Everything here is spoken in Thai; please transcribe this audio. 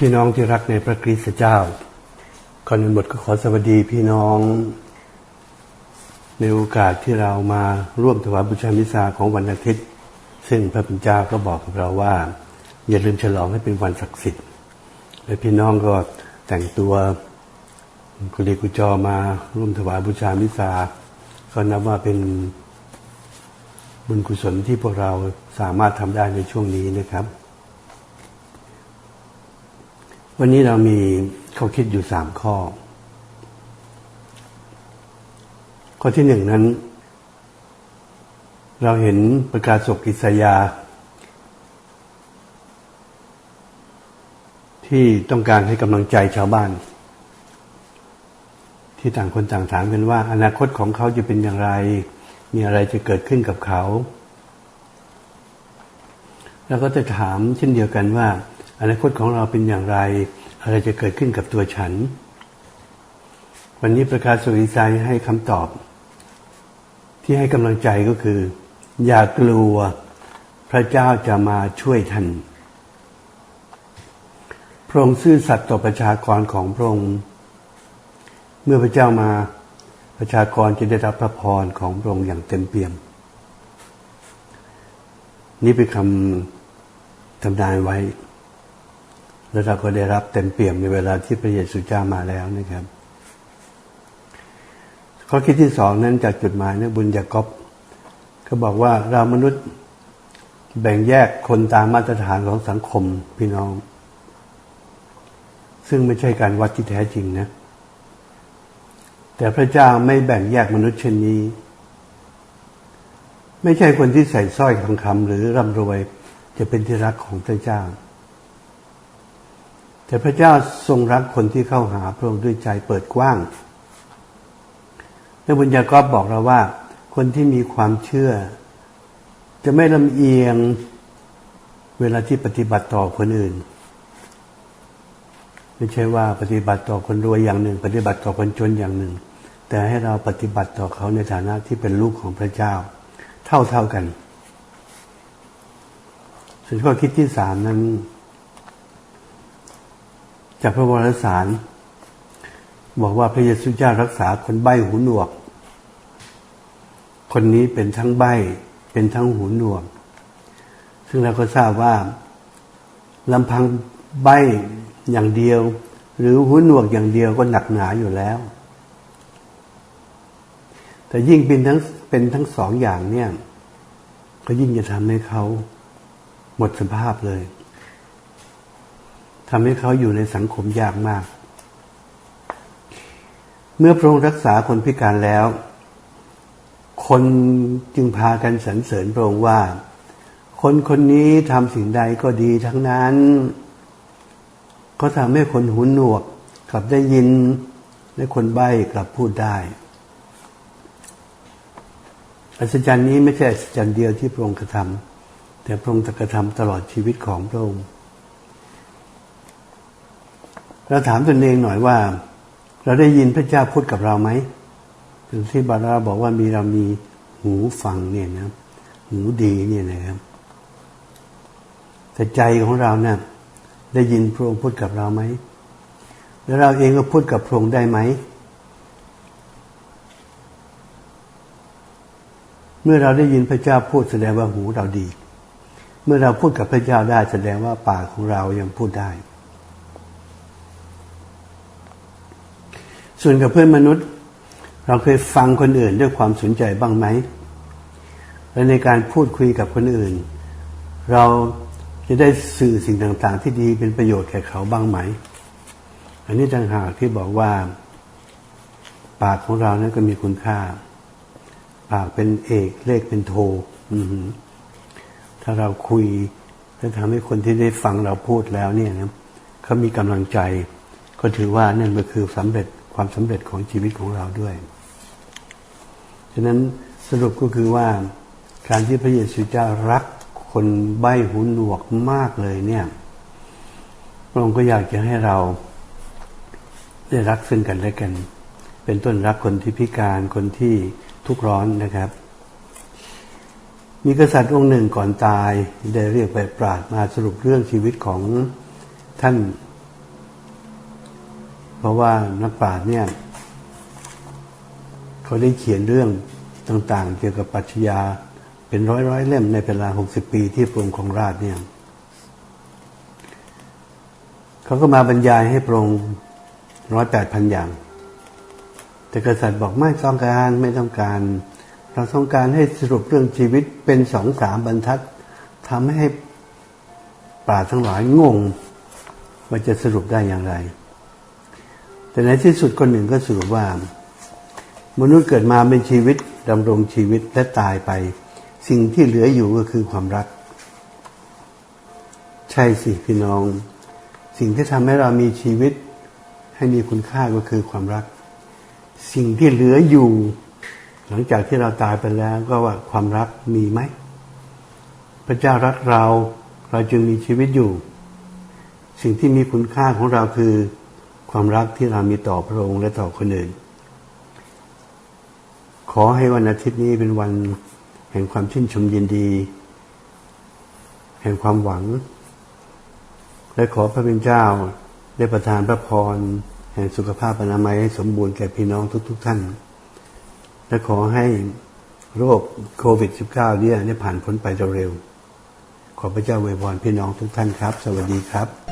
พี่น้องที่รักในพระคริสต์เจ้าก่อนอื่นบทก็ขอสวัสดีพี่น้อง ในโอกาสที่เรามาร่วมถวายบูชามิสาของวันอาทิตย์ ซึ่งพระบิดาก็บอกกับเราว่า อย่าลืมฉลองให้เป็นวันศักดิ์สิทธิ์และพี่น้องก็แต่งตัวกุลีกุจอมาร่วมถวายบูชามิสาก็นับว่าเป็นบุญกุศลที่พวกเราสามารถทำได้ในช่วงนี้นะครับ วันนี้เรามีข้อคิดอยู่สามข้อ ข้อที่หนึ่งนั้น เราเห็นประกาศศกอิสยา ที่ต้องการให้กำลังใจชาวบ้าน ที่ต่างคนต่างถามกันว่า อนาคตของเขาจะเป็นอย่างไร มีอะไรจะเกิดขึ้นกับเขา แล้วก็จะถามเช่นเดียวกันว่า อนาคตของเราเป็นอย่างไร อะไรจะเกิดขึ้นกับตัวฉัน วันนี้ประกาศสุริใจให้คำตอบ ที่ให้กำลังใจก็คือ อย่ากลัวพระเจ้าจะมาช่วยท่านพระองค์ซื่อสัตย์ต่อประชากรของพระองค์ เมื่อพระเจ้ามาประชากรจะได้รับพระพรของพระองค์อย่างเต็มเปี่ยม นี่เป็นคำทำนายไว้ แล้วเราก็ได้รับเต็มเปี่ยมในเวลาที่พระเยซูเจ้ามาแล้วนะครับ ข้อคิดที่สองนั้นจากจุดหมายนะบุญยากบก็บอกว่าเรามนุษย์แบ่งแยกคนตามมาตรฐานของสังคมพี่น้อง ซึ่งไม่ใช่การวัดที่แท้จริงนะ แต่พระเจ้าไม่แบ่งแยกมนุษย์เช่นนี้ ไม่ใช่คนที่ใส่สร้อยทองคำหรือร่ำรวยจะเป็นที่รักของพระเจ้า แต่พระเจ้าทรงรักคนที่เข้าหาพระองค์ด้วยใจเปิดกว้างและบุญญากอบบอกเราว่า คนที่มีความเชื่อ จะไม่ลำเอียงเวลาที่ปฏิบัติต่อคนอื่น ไม่ใช่ว่าปฏิบัติต่อคนรวยอย่างหนึ่ง ปฏิบัติต่อคนจนอย่างหนึ่ง แต่ให้เราปฏิบัติต่อเขาในฐานะที่เป็นลูกของพระเจ้า เท่าเท่ากันส่วนข้อคิดที่สามนั้น จากพระวรสาร บอกว่าพระเยซูเจ้ารักษาคนใบ้หูหนวก คนนี้เป็นทั้งใบ้เป็นทั้งหูหนวก ซึ่งเราก็ทราบว่าลำพังใบ้อย่างเดียว หรือหูหนวกอย่างเดียวก็หนักหนาอยู่แล้ว แต่ยิ่งเป็นทั้งเป็นทั้งสองอย่างเนี่ย ก็ยิ่งจะทำให้เขาหมดสภาพเลย ทำให้เขาอยู่ในสังคมยากมาก เมื่อพระองค์รักษาคนพิการแล้ว คนจึงพากันสรรเสริญพระองค์ว่า คนคนนี้ทำสิ่งใดก็ดีทั้งนั้นก็ทำให้คนหูหนวกกลับได้ยินและคนใบ้กลับพูดได้อัศจรรย์นี้ไม่ใช่อัศจรรย์เดียวที่พระองค์กระทำแต่พระองค์กระทำตลอดชีวิตของพระองค์ เราถามตนเองหน่อยว่า เราได้ยินพระเจ้าพูดกับเราไหมถึงที่บาราบอกว่ามีเรามีหูฟังเนี่ยนะหูดีเนี่ยนะครับแต่ใจของเราเนะี่ยได้ยินพระองค์พูดกับเราไหมแล้วเราเองก็พูดกับพระองค์ได้ไหม เมื่อเราได้ยินพระเจ้าพูดแสดงว่าหูเราดี เมื่อเราพูดกับพระเจ้าได้แสดงว่าปากของเรายังพูดได้ ส่วนกับเพื่อนมนุษย์ เราเคยฟังคนอื่นด้วยความสนใจบ้างไหม และในการพูดคุยกับคนอื่น เราจะได้สื่อสิ่งต่างๆ ที่ดีเป็นประโยชน์แก่เขาบ้างไหม อันนี้ต่างหากที่บอกว่า ปากของเรานั้นก็มีคุณค่า ปากเป็นเอกเลขเป็นโทถ้าเราคุยจะทำให้คนที่ได้ฟังเราพูดแล้วเนี่ยนะเขามีกำลังใจ ก็ถือว่านั่นก็คือสำเร็จ ความสำเร็จของชีวิตของเราด้วย ฉะนั้นสรุปก็คือว่าการที่พระเยซูเจ้ารักคนใบ้หูหนวกมากเลยเนี่ยพระองค์ก็อยากจะให้เราได้รักซึ่งกันและกัน เป็นต้นรักคนที่พิการคนที่ทุกข์ร้อนนะครับ มีกษัตริย์องค์หนึ่งก่อนตายได้เรียกไปปราดมาสรุปเรื่องชีวิตของท่าน ราะว่านักปราชญ์เนี่ยเขาได้เขียนเรื่องต่างๆ เกี่ยวกับปรัชญาเป็นร้อยร้อยๆเล่มในเวลาหกสิบปีที่พระองค์ของราชเนี่ยเขาก็มาบรรยายให้พระองค์ร้อยแปดพันอย่าง แต่กษัตริย์บอกไม่ต้องการไม่ต้องการ เราต้องการให้สรุปเรื่องชีวิตเป็นสองสามบรรทัดทำให้ปราทั้งหลายงง ว่าจะสรุปได้อย่างไร แต่ในที่สุดคนหนึ่งก็สรุปว่า มนุษย์เกิดมาเป็นชีวิตดำรงชีวิตและตายไป สิ่งที่เหลืออยู่ก็คือความรัก ใช่สิพี่น้อง สิ่งที่ทำให้เรามีชีวิตให้มีคุณค่าก็คือความรัก สิ่งที่เหลืออยู่ หลังจากที่เราตายไปแล้วก็ว่าความรักมีไหมพระเจ้ารักเราเราจึงมีชีวิตอยู่ สิ่งที่มีคุณค่าของเราคือ ความรักที่เรามีต่อพระองค์และต่อคนอื่น ขอให้วันอาทิตย์นี้เป็นวันแห่งความชื่นชมยินดี แห่งความหวัง และขอพระเป็นเจ้าได้ประทานพระพรแห่งสุขภาพอนามัยให้สมบูรณ์แก่พี่น้องทุกๆท่าน และขอให้โรคโควิด -19 เนี่ยได้ผ่านพ้นไปเร็วๆขอพระเจ้าอวยพรพี่น้องทุกท่านครับ สวัสดีครับ